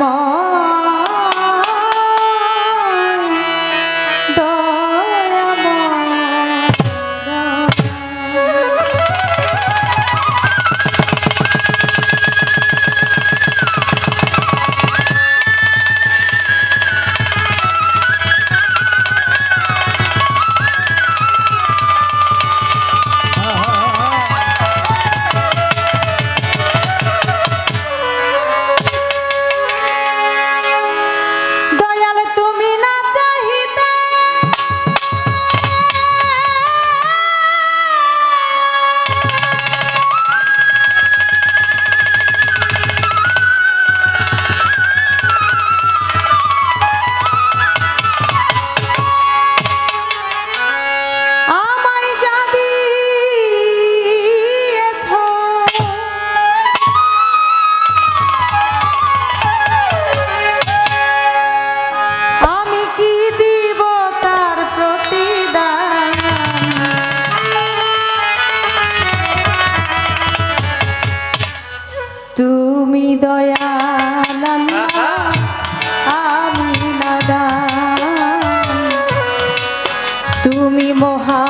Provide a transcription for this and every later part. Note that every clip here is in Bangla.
মন তুমি দয়াল আমি নাদা তুমি মহা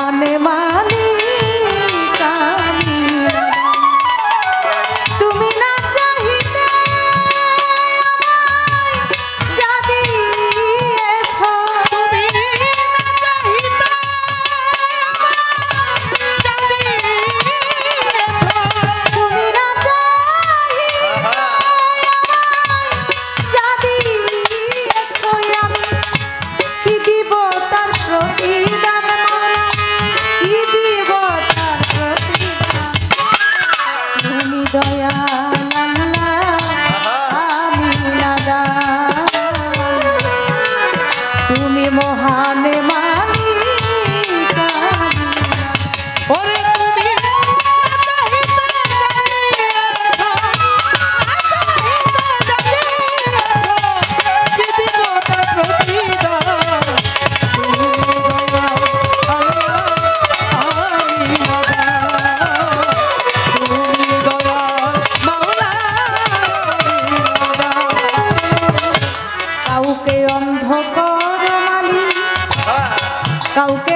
কাউকে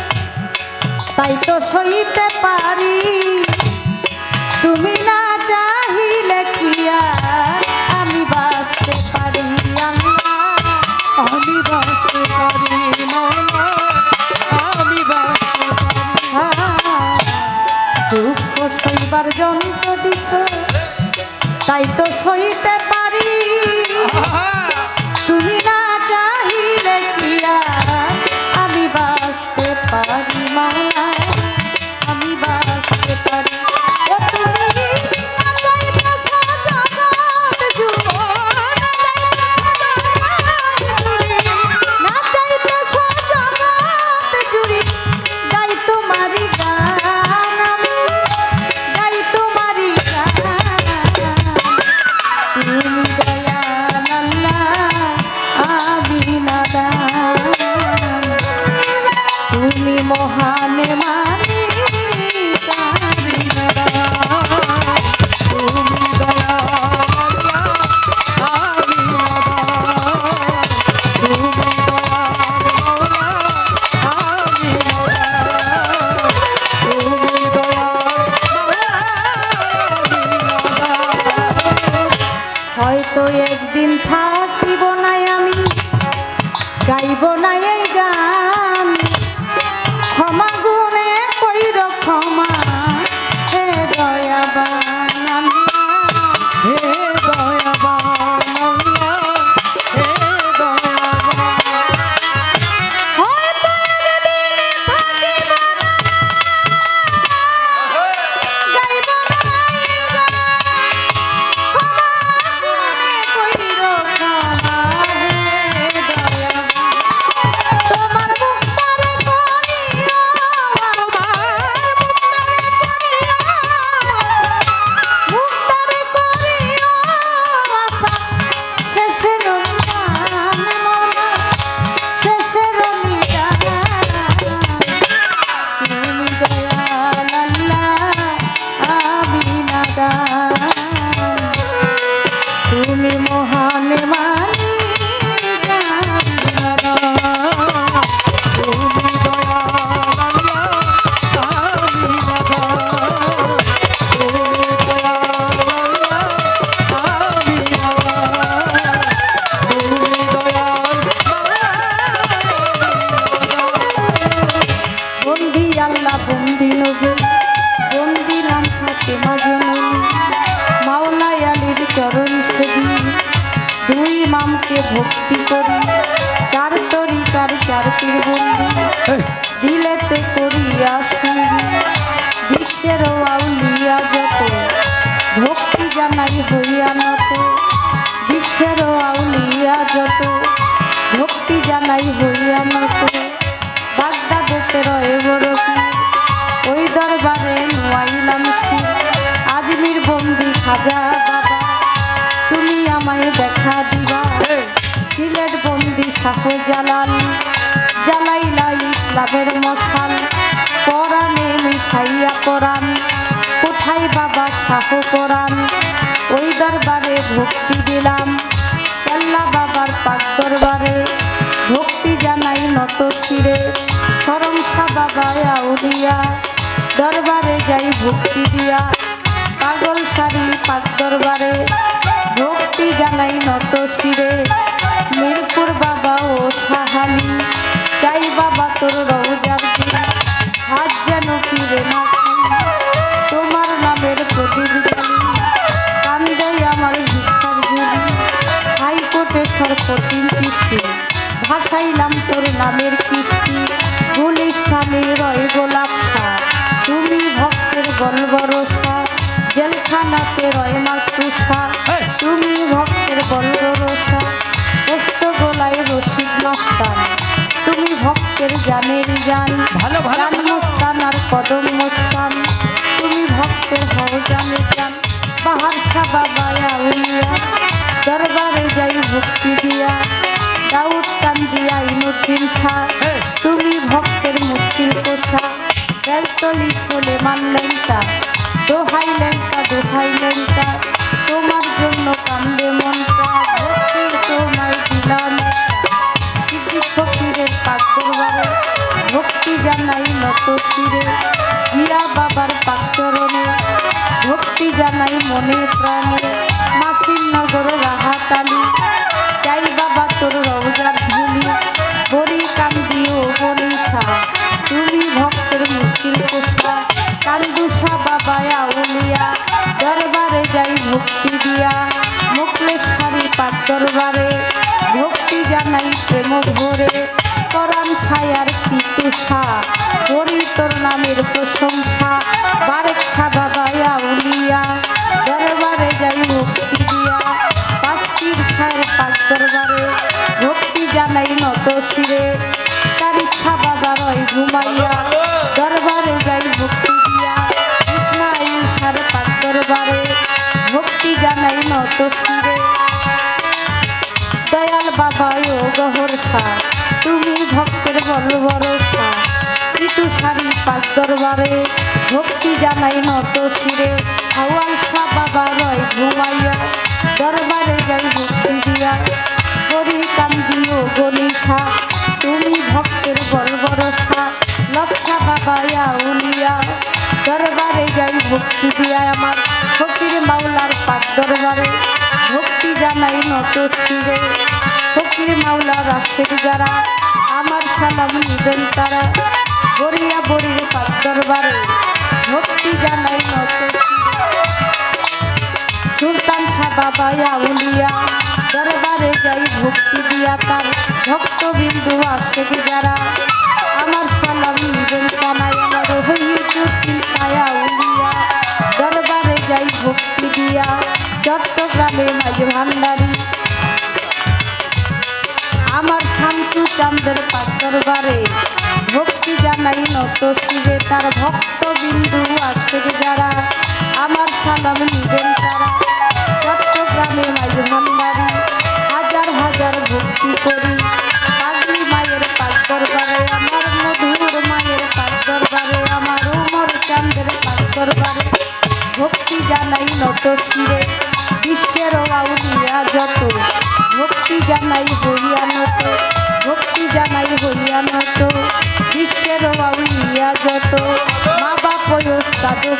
তাই তো সইতে পারি। তুমি না চাহিলে কি আর? আমি বাঁচতে পারি আমি বাঁচতে পারি আমি বাঁচতে পারি দুঃখ সইবার যন্ত্র দিছ। তাই তো সইতে দিন থাকিব নাই আমি গাইব নাই বাবা তুমি আমায় দেখা দিবা। সিলেট বন্দি শাহ জালাল জালাইলা ইসলামের মশাল। পরাণে মিশাইয়া কোরআন কোথায় বাবা শাহ কোরআন ওই দরবারে ভক্তি দিলাম। কেল্লা বাবার পাক দরবারে ভক্তি জানাই নত শিরে। করমসা বাবা আউলিয়া দরবারে যাই ভক্তি দিয়া। দরবারে ভক্তি জানাই নত শিরে। মিরপুর বাবা ও সাহালি, চাই বাবা তোর দিন। হাত যেন ফিরে না তোমার নামের প্রদীপ জ্বালি কান্দে আমার ভিক্ষার ঝুলি হাইকোর্টে সরপতির কিস্তি ভাসাইলাম তোর নামের কিস্তি ভক্তের জানের জান ভালো, ভালো, মুস্তান আর কদম মুস্তান তুমি ভক্তের হও জানে জান বাহার বাবা আউলিয়া দরবারে যাই ভক্তি দিয়া। দাউদ কান্দি আইনুদ্দিন শাহ। Hey! তুমি ভক্তের মুশকিল কোষা বেলতলি চলে মানলেনটা দোহাই লেনটা দোহাই লেনটা। তোমার জন্য কান্দে মনটা। ভক্তি তোমায় দিলাম। জানাই নত বাবার পাকচরণে ভক্তি জানাই মনে প্রাণে। মাসির নগর রাহাতালি চাই বাবা তোর রওজার ধুলি। বড়ি কান্দি ও বনিশা তুমি ভক্তের মুশকিল কোষা কান্দুষা বাবা আউলিয়া। দরবারে যাই ভক্তি দিয়া। মুকলেশ্বরী পাক ভক্তি জানাই প্রেম ভরে। করম ছায়ার করি তোর নামের প্রশংসা, বারেক বাবা আউলিয়া দরবারে যাই ভক্তি দিয়া। পাখির ছায়ের পাক দরবারে ভক্তি জানাই নত শিরে। তার ইচ্ছা বাবা ঘুমাইয়া, দরবারে যাই ভক্তি দিয়া। ইসমাইল সার পাক দরবারে ভক্তি জানাই নত শিরে। দয়াল বাবা ও গহরসা, তুমি ভক্তের বল পাক দরবারে ভক্তি জানাই নত শিরে। হাওয়াল শাহ বাবা রয় ঘুমাইয়া, দরবারে যাই ভক্তি দিয়া। করি কান্দি ও গনিশা তুমি ভক্তের বল ভরসা। লক্ষা বাবা উলিয়া দরবারে যাই ভক্তি দিয়া আমার। ফকির মাওলার পাক দরবারে ভক্তি জানাই নত শিরে। ফকির মাওলার আশের যারা আমার সালাম নিবেন তারা। বরিয়া বরির পাক দরবারে ভক্তি জানাই নত সুলতান সাবাবাই আউলিয়া দরবারে যাই ভক্তি দিয়া তার ভক্তবিন্দু আসে যারা। আমার সালাম কানাই আমার হইতে চিন্তায় আউলিয়া দরবারে যাই ভক্তি দিয়া চট্টগ্রামে মাঝ ভান্ডারী। আমার শান্তু চান্দের পাক দরবারে ভক্তি জানাই নত শিবে, তার ভক্ত বিন্দু আসে যারা। আমার সালাম নিবেন তারা। চট্টগ্রামে মাঝ ভান্ডারি হাজার হাজার ভক্তি করি।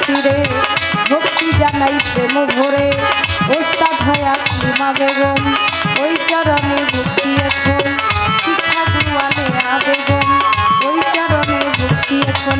ফিরে ভক্তি জানাই প্রেম ভরে ওস্তাদ ভায়া ক্লিমা বেগম ওই চরণে ভক্তি এখন, শিক্ষা গুয়ানে আবেগম ওই চরণে ভক্তি এখন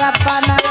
রাপানা